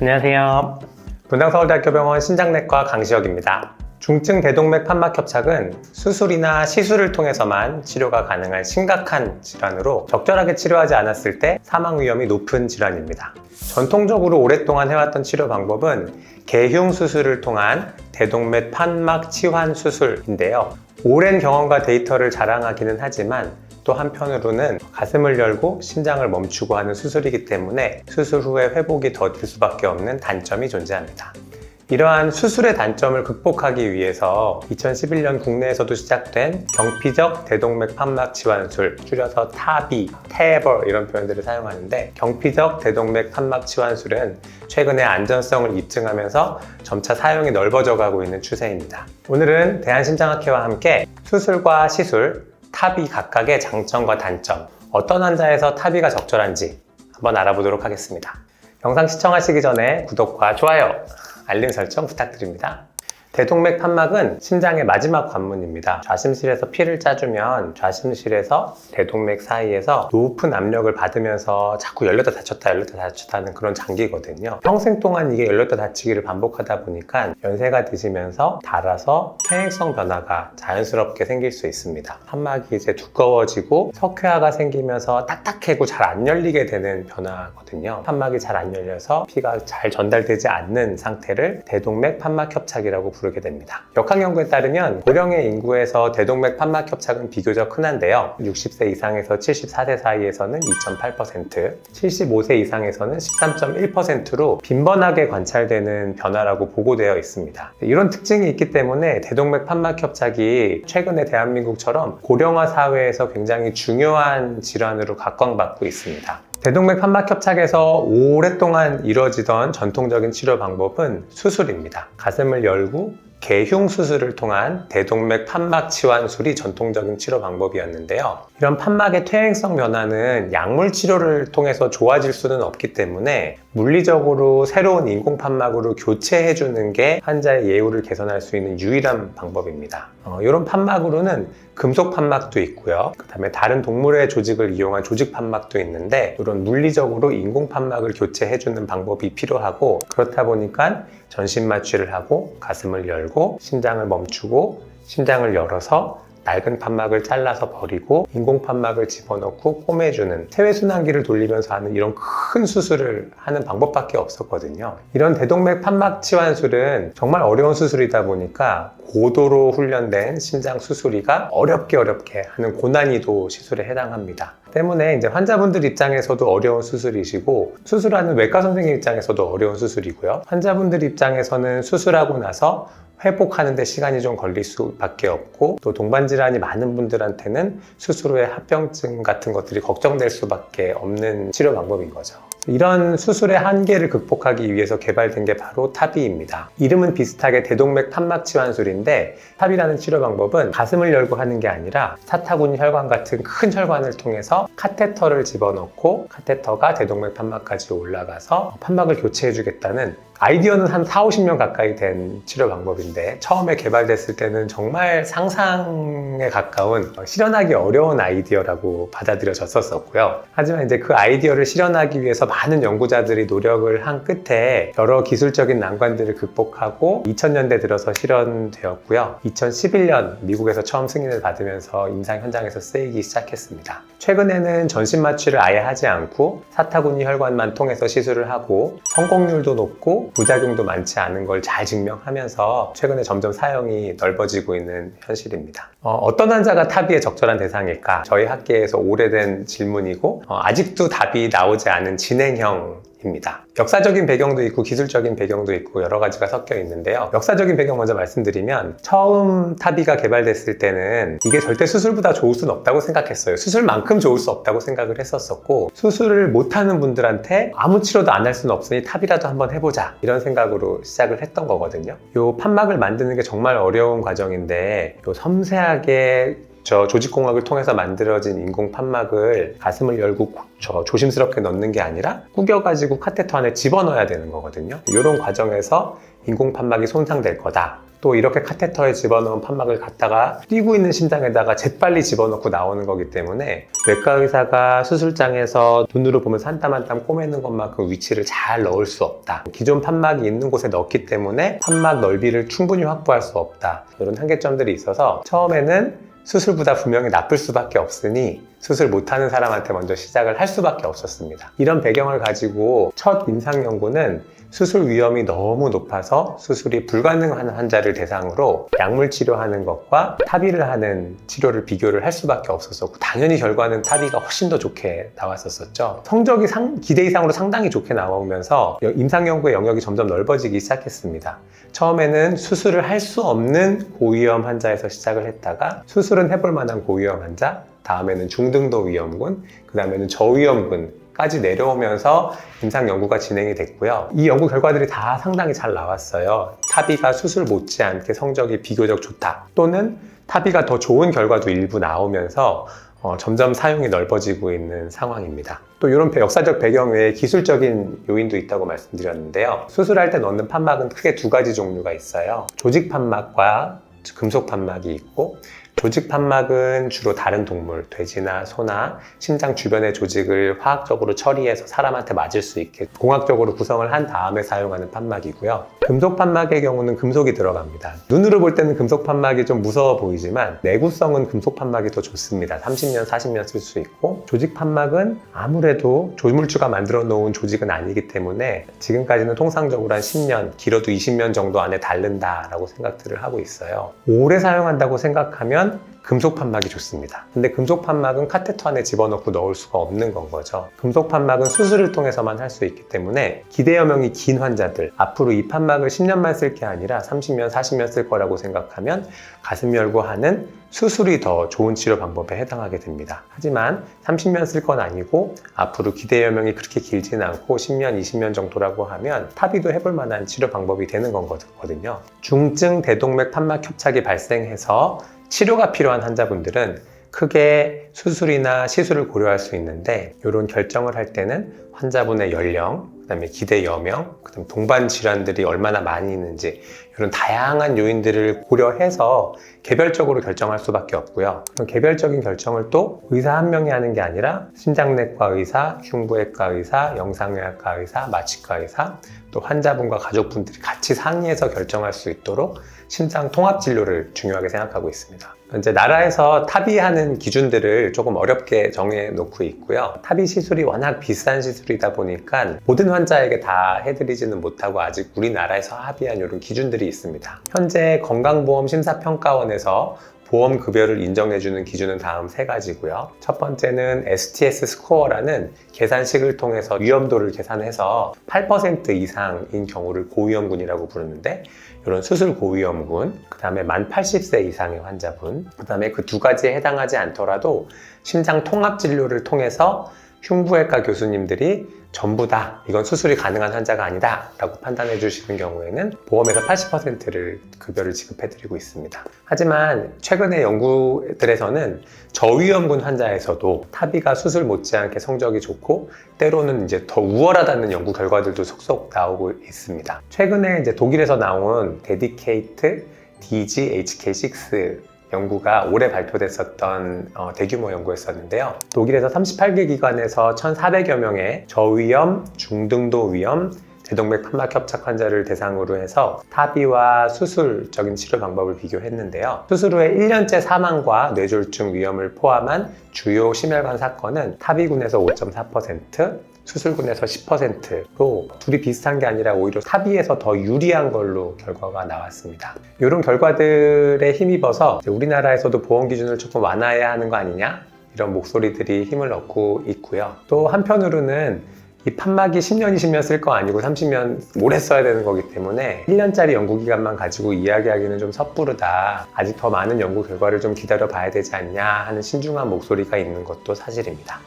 안녕하세요. 분당서울대학교 병원 신장내과 강시혁입니다. 중증 대동맥 판막 협착은 수술이나 시술을 통해서만 치료가 가능한 심각한 질환으로 적절하게 치료하지 않았을 때 사망 위험이 높은 질환입니다. 전통적으로 오랫동안 해왔던 치료 방법은 개흉 수술을 통한 대동맥 판막 치환 수술인데요. 오랜 경험과 데이터를 자랑하기는 하지만 또 한편으로는 가슴을 열고 심장을 멈추고 하는 수술이기 때문에 수술 후에 회복이 더딜 수밖에 없는 단점이 존재합니다. 이러한 수술의 단점을 극복하기 위해서 2011년 국내에서도 시작된 경피적 대동맥 판막 치환술, 줄여서 타비, 테버 이런 표현들을 사용하는데 경피적 대동맥 판막 치환술은 최근에 안전성을 입증하면서 점차 사용이 넓어져 가고 있는 추세입니다. 오늘은 대한심장학회와 함께 수술과 시술, 탑이 각각의 장점과 단점, 어떤 환자에서 탑이가 적절한지 한번 알아보도록 하겠습니다. 영상 시청하시기 전에 구독과 좋아요, 알림 설정 부탁드립니다. 대동맥 판막은 심장의 마지막 관문입니다. 좌심실에서 피를 짜주면 좌심실에서 대동맥 사이에서 높은 압력을 받으면서 자꾸 열렸다 닫혔다 열렸다 닫혔다 하는 그런 장기거든요. 평생 동안 이게 열렸다 닫히기를 반복하다 보니까 연세가 드시면서 닳아서 퇴행성 변화가 자연스럽게 생길 수 있습니다. 판막이 이제 두꺼워지고 석회화가 생기면서 딱딱해고 잘 안 열리게 되는 변화거든요. 판막이 잘 안 열려서 피가 잘 전달되지 않는 상태를 대동맥 판막 협착이라고 부르 게 됩니다. 역학 연구에 따르면 고령의 인구에서 대동맥 판막 협착은 비교적 흔한데요. 60세 이상에서 74세 사이에서는 2.8%, 75세 이상에서는 13.1%로 빈번하게 관찰되는 변화라고 보고되어 있습니다. 이런 특징이 있기 때문에 대동맥 판막 협착이 최근에 대한민국처럼 고령화 사회에서 굉장히 중요한 질환으로 각광받고 있습니다. 대동맥 판막 협착에서 오랫동안 이루어지던 전통적인 치료 방법은 수술입니다. 가슴을 열고 개흉 수술을 통한 대동맥 판막 치환술이 전통적인 치료 방법이었는데요. 이런 판막의 퇴행성 변화는 약물 치료를 통해서 좋아질 수는 없기 때문에 물리적으로 새로운 인공 판막으로 교체해 주는 게 환자의 예후를 개선할 수 있는 유일한 방법입니다. 어, 이런 판막으로는 금속 판막도 있고요. 그 다음에 다른 동물의 조직을 이용한 조직 판막도 있는데 이런 물리적으로 인공 판막을 교체해 주는 방법이 필요하고 그렇다 보니까 전신 마취를 하고 가슴을 열고 심장을 멈추고 심장을 열어서 낡은 판막을 잘라서 버리고 인공 판막을 집어넣고 꿰매주는 세외순환기를 돌리면서 하는 이런 큰 수술을 하는 방법밖에 없었거든요. 이런 대동맥 판막 치환술은 정말 어려운 수술이다 보니까 고도로 훈련된 심장 수술이가 어렵게 어렵게 하는 고난이도 시술에 해당합니다. 때문에 이제 환자분들 입장에서도 어려운 수술이시고 수술하는 외과 선생님 입장에서도 어려운 수술이고요. 환자분들 입장에서는 수술하고 나서 회복하는데 시간이 좀 걸릴 수밖에 없고 또 동반 질환이 많은 분들한테는 수술 후에 합병증 같은 것들이 걱정될 수밖에 없는 치료 방법인 거죠. 이런 수술의 한계를 극복하기 위해서 개발된 게 바로 타비입니다. 이름은 비슷하게 대동맥 판막 치환술인데 타비라는 치료 방법은 가슴을 열고 하는 게 아니라 사타구니 혈관 같은 큰 혈관을 통해서 카테터를 집어넣고 카테터가 대동맥 판막까지 올라가서 판막을 교체해 주겠다는 아이디어는 한 4, 50년 가까이 된 치료 방법인데 처음에 개발됐을 때는 정말 상상에 가까운 어, 실현하기 어려운 아이디어라고 받아들여졌었고요. 하지만 이제 그 아이디어를 실현하기 위해서 많은 연구자들이 노력을 한 끝에 여러 기술적인 난관들을 극복하고 2000년대 들어서 실현되었고요. 2011년 미국에서 처음 승인을 받으면서 임상 현장에서 쓰이기 시작했습니다. 최근에는 전신 마취를 아예 하지 않고 사타구니 혈관만 통해서 시술을 하고 성공률도 높고 부작용도 많지 않은 걸 잘 증명하면서 최근에 점점 사용이 넓어지고 있는 현실입니다. 어, 떤 환자가 타비의 적절한 대상일까? 저희 학계에서 오래된 질문이고 어, 아직도 답이 나오지 않은 진행형 입니다. 역사적인 배경도 있고 기술적인 배경도 있고 여러 가지가 섞여 있는데요. 역사적인 배경 먼저 말씀드리면 처음 타비가 개발됐을 때는 이게 절대 수술보다 좋을 수는 없다고 생각했어요. 수술만큼 좋을 수 없다고 생각을 했었었고 수술을 못하는 분들한테 아무 치료도 안 할 수는 없으니 탑이라도 한번 해보자 이런 생각으로 시작을 했던 거거든요. 요 판막을 만드는 게 정말 어려운 과정인데 요 섬세하게 저 조직공학을 통해서 만들어진 인공 판막을 가슴을 열고 저 조심스럽게 넣는 게 아니라 구겨가지고 카테터 안에 집어넣어야 되는 거거든요. 이런 과정에서 인공 판막이 손상될 거다. 또 이렇게 카테터에 집어넣은 판막을 갖다가 뛰고 있는 심장에다가 재빨리 집어넣고 나오는 거기 때문에 외과 의사가 수술장에서 눈으로 보면서 한 땀 한 땀 꼬매는 것만큼 위치를 잘 넣을 수 없다. 기존 판막이 있는 곳에 넣기 때문에 판막 넓이를 충분히 확보할 수 없다. 이런 한계점들이 있어서 처음에는 수술보다 분명히 나쁠 수밖에 없으니 수술 못하는 사람한테 먼저 시작을 할 수밖에 없었습니다. 이런 배경을 가지고 첫 임상 연구는 수술 위험이 너무 높아서 수술이 불가능한 환자를 대상으로 약물 치료하는 것과 타비를 하는 치료를 비교를 할 수밖에 없었었고 당연히 결과는 타비가 훨씬 더 좋게 나왔었었죠. 성적이 상- 기대 이상으로 상당히 좋게 나오면서 임상 연구의 영역이 점점 넓어지기 시작했습니다. 처음에는 수술을 할 수 없는 고위험 환자에서 시작을 했다가 수술은 해볼 만한 고위험 환자, 다음에는 중등도 위험군, 그 다음에는 저위험군까지 내려오면서 임상 연구가 진행이 됐고요. 이 연구 결과들이 다 상당히 잘 나왔어요. 타비가 수술 못지않게 성적이 비교적 좋다. 또는 타비가 더 좋은 결과도 일부 나오면서 어, 점점 사용이 넓어지고 있는 상황입니다. 또 이런 배- 역사적 배경 외에 기술적인 요인도 있다고 말씀드렸는데요. 수술할 때 넣는 판막은 크게 두 가지 종류가 있어요. 조직 판막과 금속 판막이 있고 조직 판막은 주로 다른 동물, 돼지나 소나 심장 주변의 조직을 화학적으로 처리해서 사람한테 맞을 수 있게 공학적으로 구성을 한 다음에 사용하는 판막이고요. 금속 판막의 경우는 금속이 들어갑니다. 눈으로 볼 때는 금속 판막이 좀 무서워 보이지만 내구성은 금속 판막이 더 좋습니다. 30년, 40년 쓸 수 있고 조직 판막은 아무래도 조물주가 만들어 놓은 조직은 아니기 때문에 지금까지는 통상적으로 한 10년, 길어도 20년 정도 안에 닳는다라고 생각들을 하고 있어요. 오래 사용한다고 생각하면 금속 판막이 좋습니다. 근데 금속 판막은 카테터 안에 집어넣고 넣을 수가 없는 건 거죠. 금속 판막은 수술을 통해서만 할 수 있기 때문에 기대여명이 긴 환자들, 앞으로 이 판막을 10년만 쓸 게 아니라 30년, 40년 쓸 거라고 생각하면 가슴 열고 하는 수술이 더 좋은 치료 방법에 해당하게 됩니다. 하지만 30년 쓸 건 아니고 앞으로 기대여명이 그렇게 길지는 않고 10년, 20년 정도라고 하면 타비도 해볼 만한 치료 방법이 되는 거거든요. 중증 대동맥 판막 협착이 발생해서 치료가 필요한 환자분들은 크게 수술이나 시술을 고려할 수 있는데 이런 결정을 할 때는 환자분의 연령, 그다음에 기대 여명, 그다음 동반 질환들이 얼마나 많이 있는지 이런 다양한 요인들을 고려해서 개별적으로 결정할 수밖에 없고요. 개별적인 결정을 또 의사 한 명이 하는 게 아니라 심장내과 의사, 흉부외과 의사, 영상의학과 의사, 마취과 의사, 또 환자분과 가족분들이 같이 상의해서 결정할 수 있도록 심장 통합 진료를 중요하게 생각하고 있습니다. 이제 나라에서 타비하는 기준들을 조금 어렵게 정해 놓고 있고요. 타비 시술이 워낙 비싼 시술이다 보니까 모든 환자에게 다 해드리지는 못하고 아직 우리나라에서 합의한 이런 기준들이 있습니다. 현재 건강보험심사평가원에서 보험 급여를 인정해주는 기준은 다음 세 가지고요. 첫 번째는 STS 스코어라는 계산식을 통해서 위험도를 계산해서 8% 이상인 경우를 고위험군이라고 부르는데 이런 수술 고위험군, 그 다음에 만 80세 이상의 환자분, 그 다음에 그두 가지에 해당하지 않더라도 심장 통합 진료를 통해서 흉부외과 교수님들이 전부 다 이건 수술이 가능한 환자가 아니다 라고 판단해 주시는 경우에는 보험에서 80%를 급여를 지급해 드리고 있습니다. 하지만 최근의 연구들에서는 저위험군 환자에서도 타비가 수술 못지않게 성적이 좋고 때로는 이제 더 우월하다는 연구 결과들도 속속 나오고 있습니다. 최근에 이제 독일에서 나온 데디케이트 DGHK6 연구가 올해 발표됐었던 어, 대규모 연구였었는데요. 독일에서 38개 기관에서 1,400여 명의 저위험, 중등도 위험, 대동맥 판막 협착 환자를 대상으로 해서 타비와 수술적인 치료 방법을 비교했는데요. 수술 후에 1년째 사망과 뇌졸중 위험을 포함한 주요 심혈관 사건은 타비군에서 5.4%, 수술군에서 10%로 둘이 비슷한 게 아니라 오히려 타비에서 더 유리한 걸로 결과가 나왔습니다. 이런 결과들에 힘입어서 우리나라에서도 보험 기준을 조금 완화해야 하는 거 아니냐? 이런 목소리들이 힘을 얻고 있고요. 또 한편으로는 이 판막이 10년, 20년 쓸 거 아니고 30년 오래 써야 되는 거기 때문에 1년짜리 연구 기간만 가지고 이야기하기는 좀 섣부르다. 아직 더 많은 연구 결과를 좀 기다려 봐야 되지 않냐 하는 신중한 목소리가 있는 것도 사실입니다.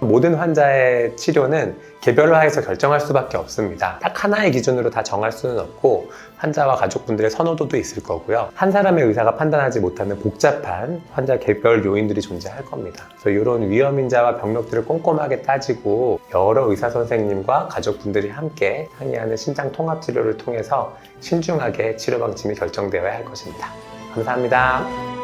모든 환자의 치료는 개별화해서 결정할 수밖에 없습니다. 딱 하나의 기준으로 다 정할 수는 없고 환자와 가족분들의 선호도도 있을 거고요. 한 사람의 의사가 판단하지 못하는 복잡한 환자 개별 요인들이 존재할 겁니다. 그래서 이런 위험인자와 병력들을 꼼꼼하게 따지고 여러 의사 선생님과 가족분들이 함께 상의하는 신장 통합 치료를 통해서 신중하게 치료 방침이 결정되어야 할 것입니다. 감사합니다.